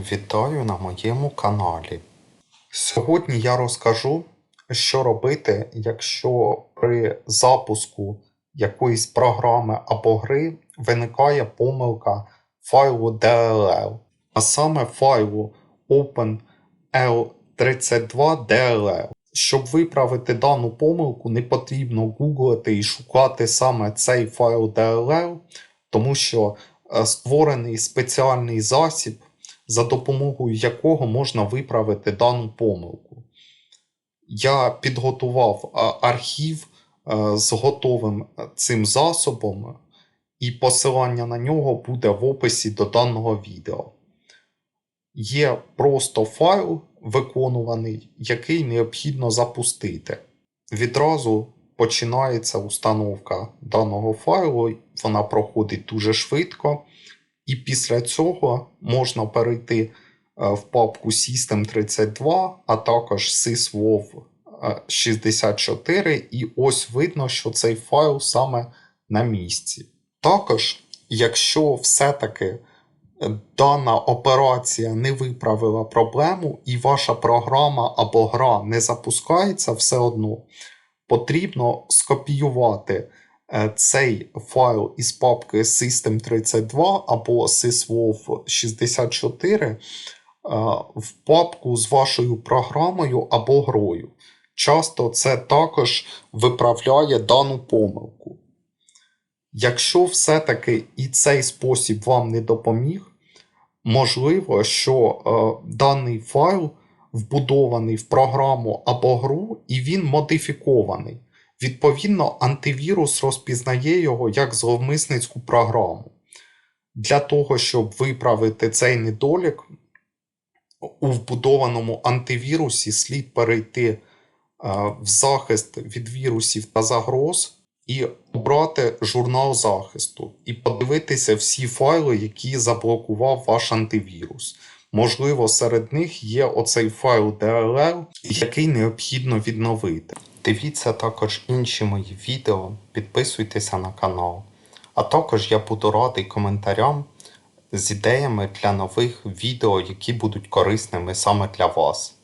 Вітаю на моєму каналі. Сьогодні я розкажу, що робити, якщо при запуску якоїсь програми або гри виникає помилка файлу DLL, а саме файлу OpenL32DLL. Щоб виправити дану помилку, не потрібно гуглити і шукати саме цей файл DLL, тому що е, створений спеціальний засіб, за допомогою якого можна виправити дану помилку. Я підготував е, архів е, з готовим е, цим засобом, і посилання на нього буде в описі до даного відео. Є просто файл виконуваний, який необхідно запустити. Відразу починається установка даного файлу, вона проходить дуже швидко, і після цього можна перейти е, в папку System32, а також syswov 64, і ось видно, що цей файл саме на місці. Також, якщо все-таки е, дана операція не виправила проблему, і ваша програма або гра не запускається все одно, потрібно скопіювати е, цей файл із папки System32 або syswov 64 е, в папку з вашою програмою або грою. Часто це також виправляє дану помилку. Якщо все-таки і цей спосіб вам не допоміг, можливо, що е, даний файл вбудований в програму або гру, і він модифікований. Відповідно, антивірус розпізнає його як зловмисницьку програму. Для того, щоб виправити цей недолік, у вбудованому антивірусі слід перейти е, в захист від вірусів та загроз і обрати журнал захисту, і подивитися всі файли, які заблокував ваш антивірус. Можливо, серед них є оцей файл DLL, який необхідно відновити. Дивіться також інші мої відео, підписуйтеся на канал. А також я буду радий коментарям з ідеями для нових відео, які будуть корисними саме для вас.